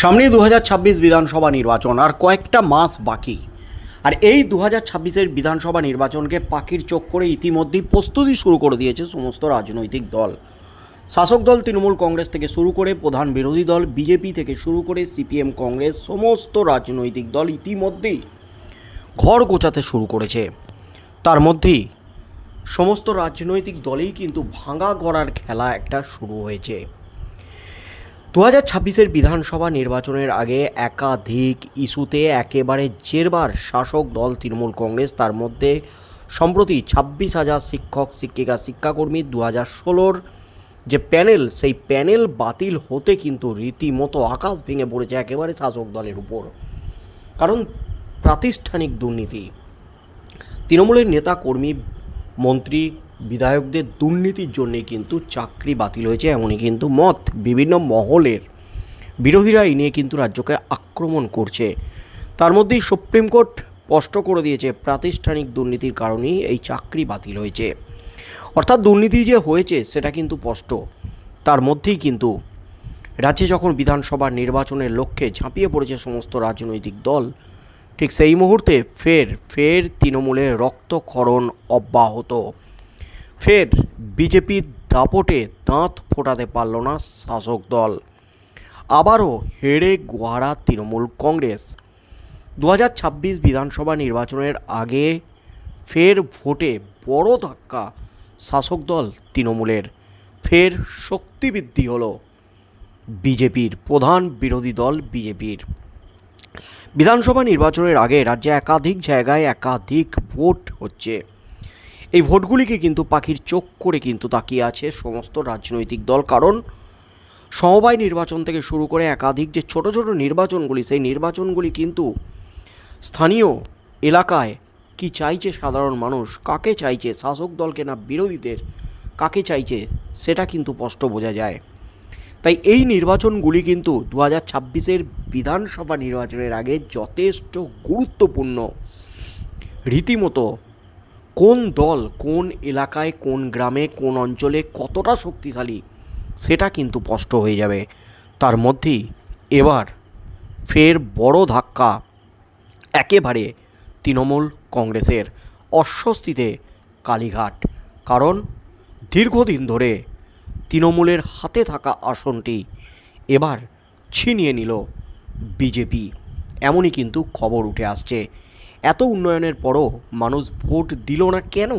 সামনে দু হাজার ছাব্বিশ বিধানসভা নির্বাচন, আর কয়েকটা মাস বাকি। আর এই দু হাজার বিধানসভা নির্বাচনকে পাখির চোখ করে ইতিমধ্যেই প্রস্তুতি শুরু করে দিয়েছে সমস্ত রাজনৈতিক দল। শাসক দল তৃণমূল কংগ্রেস থেকে শুরু করে প্রধান বিরোধী দল, বিজেপি থেকে শুরু করে সিপিএম কংগ্রেস, সমস্ত রাজনৈতিক দল ইতিমধ্যেই ঘর গোছাতে শুরু করেছে। তার মধ্যেই সমস্ত রাজনৈতিক দলেই কিন্তু ভাঙা গড়ার খেলা একটা শুরু হয়েছে। দু হাজার ছাব্বিশের বিধানসভা নির্বাচনের আগে একাধিক ইস্যুতে একেবারে জেরবার শাসক দল তৃণমূল কংগ্রেস, তার মধ্যে সম্প্রতি ছাব্বিশ হাজার শিক্ষক, শিক্ষিকা, শিক্ষাকর্মী দু হাজার ষোলোর যে প্যানেল, সেই প্যানেল বাতিল হতে কিন্তু রীতিমতো আকাশ ভেঙে পড়েছে একেবারে শাসক দলের উপর। কারণ প্রাতিষ্ঠানিক দুর্নীতি। তৃণমূলের নেতা, কর্মী, মন্ত্রী বিধায়কদের দুর্নীতির জন্যে কিন্তু চাকরি বাতিল হয়েছে, এমনই কিন্তু মত বিভিন্ন মহলের। বিরোধীরা এই নিয়ে কিন্তু রাজ্যকে আক্রমণ করছে। তার মধ্যেই সুপ্রিম কোর্ট স্পষ্ট করে দিয়েছে, প্রাতিষ্ঠানিক দুর্নীতির কারণেই এই চাকরি বাতিল হয়েছে। অর্থাৎ দুর্নীতি যে হয়েছে, সেটা কিন্তু স্পষ্ট। তার মধ্যেই কিন্তু রাজ্যে যখন বিধানসভা নির্বাচনের লক্ষ্যে ঝাঁপিয়ে পড়েছে সমস্ত রাজনৈতিক দল, ঠিক সেই মুহূর্তে ফের ফের তৃণমূলের রক্তক্ষরণ অব্যাহত। ফের বিজেপির দাপটে দাঁত ফোটাতে পারল না শাসক দল। আবারও হেরে গোহারা তৃণমূল কংগ্রেস। দু হাজার ছাব্বিশ বিধানসভা নির্বাচনের আগে ফের ভোটে বড় ধাক্কা শাসক দল তৃণমূলের। ফের শক্তিবৃদ্ধি হলো বিজেপির প্রধান বিরোধী দল বিজেপির। বিধানসভা নির্বাচনের আগে রাজ্যে একাধিক জায়গায় একাধিক ভোট হচ্ছে। এই ভোটগুলিকে কিন্তু পাখির চোখ করে কিন্তু তাকিয়ে আছে সমস্ত রাজনৈতিক দল। কারণ সমবায় নির্বাচন থেকে শুরু করে একাধিক যে ছোট ছোট নির্বাচনগুলি, সেই নির্বাচনগুলি কিন্তু স্থানীয় এলাকায় কি চাইছে সাধারণ মানুষ, কাকে চাইছে শাসক দলকে না বিরোধীদের, কাকে চাইছে সেটা কিন্তু স্পষ্ট বোঝা যায়। তাই এই নির্বাচনগুলি কিন্তু দু হাজার ছাব্বিশের বিধানসভা নির্বাচনের আগে যথেষ্ট গুরুত্বপূর্ণ। রীতিমতো কোন দল কোন এলাকায়, কোন গ্রামে, কোন অঞ্চলে কতটা শক্তিশালী, সেটা কিন্তু স্পষ্ট হয়ে যাবে। তার মধ্যেই এবার ফের বড় ধাক্কা একেবারে তৃণমূল কংগ্রেসের অস্বস্তিতে কালীঘাট। কারণ দীর্ঘদিন ধরে তৃণমূলের হাতে থাকা আসনটি এবার ছিনিয়ে নিল বিজেপি। এমনই কিন্তু খবর উঠে আসছে। এত উন্নয়নের পরও মানুষ ভোট দিল না কেন?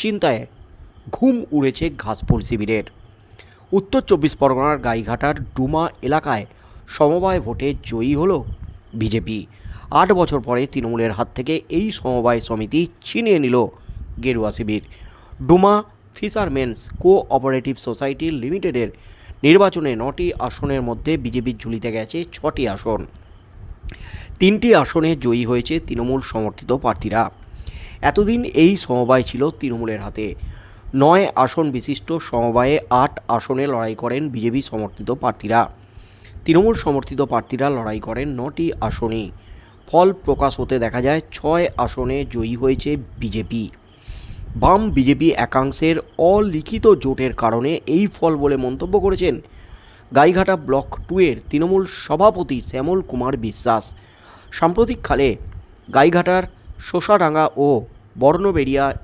চিন্তায় ঘুম উড়েছে ঘাসপুর শিবিরের। উত্তর চব্বিশ পরগনার গাইঘাটার ডুমা এলাকায় সমবায় ভোটে জয়ী হল বিজেপি। আট বছর পরে তৃণমূলের হাত থেকে এই সমবায় সমিতি ছিনিয়ে নিল গেরুয়া শিবির। ডুমা ফিশারমেন্স কো অপারেটিভ সোসাইটি লিমিটেডের নির্বাচনে নটি আসনের মধ্যে বিজেপির ঝুলিতে গেছে ছটি আসন। তিনটি আসনে জয়ী হয়েছে তৃণমূল সমর্থিত প্রার্থীরা। এতদিন এই সমবায় ছিল তৃণমূলের হাতে। নয় আসন বিশিষ্ট সমবায়ে আট আসনে লড়াই করেন বিজেপি সমর্থিত প্রার্থীরা। তৃণমূল সমর্থিত প্রার্থীরা লড়াই করেন নটি আসনেই। ফল প্রকাশ হতে দেখা যায়, ছয় আসনে জয়ী হয়েছে বিজেপি। বাম বিজেপি একাংশের অলিখিত জোটের কারণে এই ফল বলে মন্তব্য করেছেন গাইঘাটা ব্লক টুয়ের তৃণমূল সভাপতি শ্যামল কুমার বিশ্বাস। সাম্প্রতিককালে গাইঘাটার শোষাডাঙ্গা ও বর্ণবেড়িয়া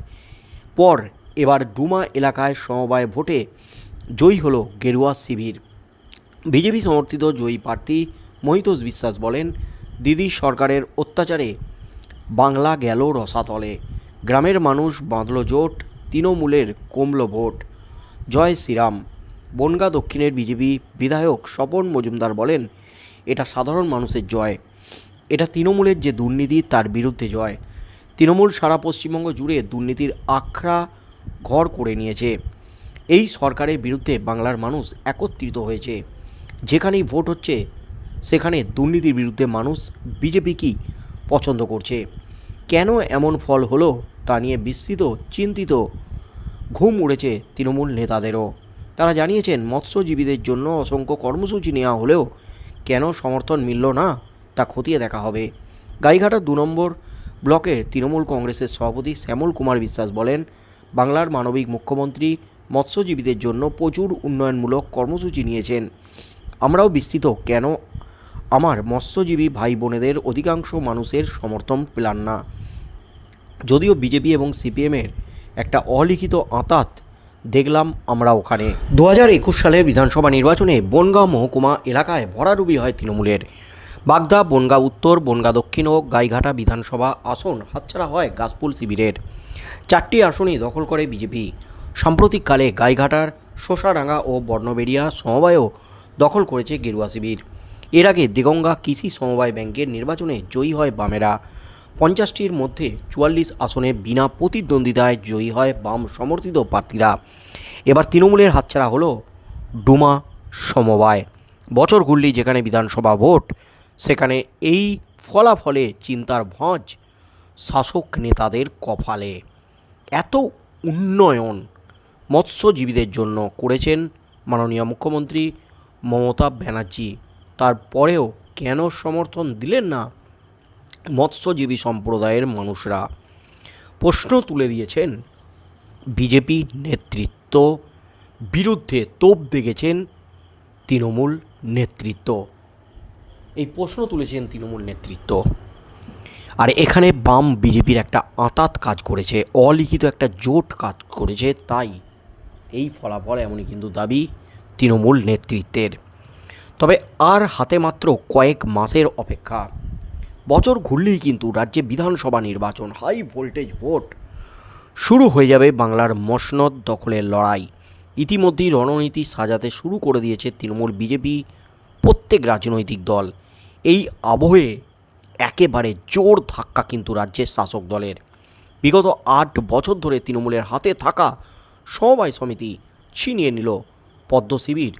পর এবার ডুমা এলাকায় সমবায় ভোটে জয়ী হলো গেরুয়া শিবির। বিজেপি সমর্থিত জয়ী প্রার্থী মহিতোষ বিশ্বাস বলেন, দিদি সরকারের অত্যাচারে বাংলা গেল রসাতলে। গ্রামের মানুষ বাঁধল জোট, তৃণমূলের কমল ভোট। জয় শ্রীরাম। বনগা দক্ষিণের বিজেপি বিধায়ক স্বপন মজুমদার বলেন, এটা সাধারণ মানুষের জয়। তৃণমূলের যে দুর্নীতি তার বিরুদ্ধে জয়। তৃণমূল সারা পশ্চিমবঙ্গ জুড়ে দুর্নীতির আখড়া ঘর করে নিয়েছে। এই সরকারের বিরুদ্ধে বাংলার মানুষ একত্রিত হয়েছে। যেখানেই ভোট হচ্ছে, সেখানে দুর্নীতির বিরুদ্ধে মানুষ বিজেপি কি পছন্দ করছে? কেন এমন ফল হলো তা নিয়ে বিস্তৃত, চিন্তিত ঘুম উড়েছে তৃণমূল নেতাদেরও। তারা জানিয়েছেন, মৎস্যজীবীদের জন্য অসংখ্য কর্মসূচি নেওয়া হলেও কেন সমর্থন মিলল না? তা খতিয়ে দেখা হবে। গাইঘাটা দু নম্বর ব্লকের তৃণমূল কংগ্রেসের সভাপতি শ্যামল কুমার বিশ্বাস বলেন, বাংলার মানবিক মুখ্যমন্ত্রী মৎস্যজীবীদের জন্য প্রচুর উন্নয়নমূলক কর্মসূচি নিয়েছেন। আমরাও বিস্তৃত কেন? আমার মৎস্যজীবী ভাই বোনেদের অধিকাংশ মানুষের সমর্থন পেলাম না। যদিও বিজেপি এবং সিপিএমের একটা অলিখিত আঁতাত দেখলাম আমরা ওখানে। দু হাজার একুশ সালের বিধানসভা নির্বাচনে বনগাঁও মহকুমা এলাকায় ভরাডুবি হয় তৃণমূলের। বাগদা, বনগাঁ উত্তর, বনগাঁ দক্ষিণ ও গাইঘাটা বিধানসভা আসন হাতছাড়া হয় গাছপুল শিবিরের। চারটি আসনই দখল করে বিজেপি। সাম্প্রতিককালে গাইঘাটার শোষাডাঙ্গা ও বর্ণবেড়িয়া সমবায়ও দখল করেছে গেরুয়া শিবির। এর আগে দিগঙ্গা কৃষি সমবায় ব্যাংকের নির্বাচনে জয়ী হয় বামেরা। পঞ্চাশটির মধ্যে চুয়াল্লিশ আসনে বিনা প্রতিদ্বন্দ্বিতায় জয়ী হয় বাম সমর্থিত প্রার্থীরা। এবার তৃণমূলের হাতছাড়া হলো ডুমা সমবায়। বছর ঘুরলি যেখানে বিধানসভা ভোট সেখানে এই ফলাফলে চিন্তার ভাঁজ শাসক নেতাদের কপালে। এত উন্নয়ন মৎস্যজীবীদের জন্য করেছেন মাননীয় মুখ্যমন্ত্রী মমতা ব্যানার্জি। তারপরেও কেন সমর্থন দিলেন না মৎস্যজীবী সম্প্রদায়ের মানুষরা? প্রশ্ন তুলে দিয়েছেন বিজেপি নেতৃত্ব, বিরুদ্ধে তোপ দেখেছেন তৃণমূল নেতৃত্ব। এই প্রশ্ন তুলেছেন তৃণমূল নেতৃত্ব। আর এখানে বাম বিজেপির একটা আঁতাত কাজ করেছে, অলিখিত একটা জোট কাজ করেছে, তাই এই ফলাফল এমনই কিন্তু দাবি তৃণমূল নেতৃত্বের। তবে আর হাতে মাত্র কয়েক মাসের অপেক্ষা, বছর ঘুরলেই কিন্তু রাজ্যে বিধানসভা নির্বাচন, হাই ভোল্টেজ ভোট, শুরু হয়ে যাবে বাংলার মসনদ দখলের লড়াই। ইতিমধ্যেই রণনীতি সাজাতে শুরু করে দিয়েছে তৃণমূল বিজেপি প্রত্যেক রাজনৈতিক দল। এই আবহে একেবারে জোর ধাক্কা কিন্তু রাজ্যের শাসক দলের। বিগত আট বছর ধরে তৃণমূলের হাতে থাকা সমবায় সমিতি ছিনিয়ে নিল পদ্ম শিবির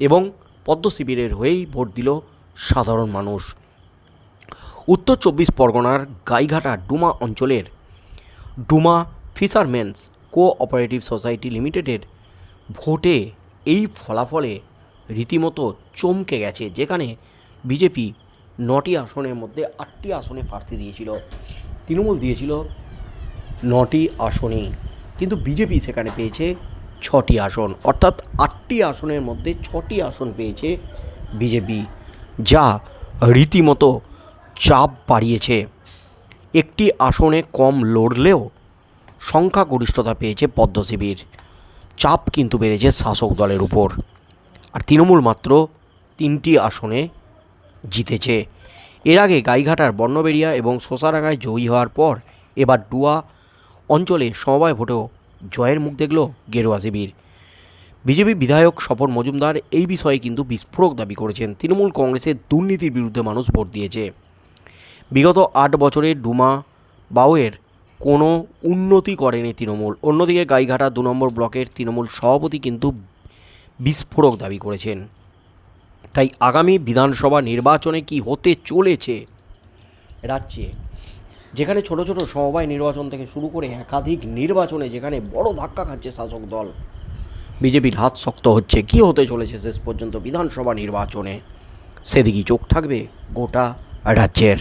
এবং পদ্ম শিবিরের হয়েই ভোট দিল সাধারণ মানুষ। উত্তর চব্বিশ পরগনার গাইঘাটা ডুমা অঞ্চলের ডুমা ফিশারম্যানস কোঅপারেটিভ সোসাইটি লিমিটেডের ভোটে এই ফলাফলে রীতিমতো চমকে গেছে, যেখানে বিজেপি নটি আসনের মধ্যে আটটি আসনে প্রার্থী দিয়েছিল, তৃণমূল দিয়েছিল নটি আসনেই কিন্তু বিজেপি সেখানে পেয়েছে ছটি আসন, অর্থাৎ আটটি আসনের মধ্যে ছটি আসন পেয়েছে বিজেপি, যা রীতিমতো চাপ বাড়িয়েছে। একটি আসনে কম লড়লেও সংখ্যাগরিষ্ঠতা পেয়েছে পদ্মশিবির চাপ কিন্তু বেড়েছে শাসক দলের উপর। আর তৃণমূল মাত্র তিনটি আসনে জিতেছে। এর আগে গাইঘাটার বর্ণবেড়িয়া এবং শোষারাঙ্গায় জয়ী হওয়ার পর এবার ডুয়া অঞ্চলে সমবায় ভোটেও জয়ের মুখ দেখল গেরুয়া শিবির। বিজেপি বিধায়ক স্বপন মজুমদার এই বিষয়ে কিন্তু বিস্ফোরক দাবি করেছেন। তৃণমূল কংগ্রেসের দুর্নীতির বিরুদ্ধে মানুষ ভোট দিয়েছে। বিগত আট বছরে ডুমা বাউয়ের কোনো উন্নতি করেনি তৃণমূল। অন্যদিকে গাইঘাটা দু নম্বর ব্লকের তৃণমূল সভাপতি কিন্তু বিস্ফোরক দাবি করেছেন। তাই আগামী বিধানসভা নির্বাচনে কি হতে চলেছে রাজ্যে? যেখানে ছোট ছোট সমবায় নির্বাচন থেকে শুরু করে একাধিক নির্বাচনে যেখানে বড় ধাক্কা খাচ্ছে শাসক দল। বিজেপির হাত শক্ত হচ্ছে। কি হতে চলেছে শেষ পর্যন্ত বিধানসভা নির্বাচনে? সেদিকেই চোখ থাকবে গোটা রাজ্যের।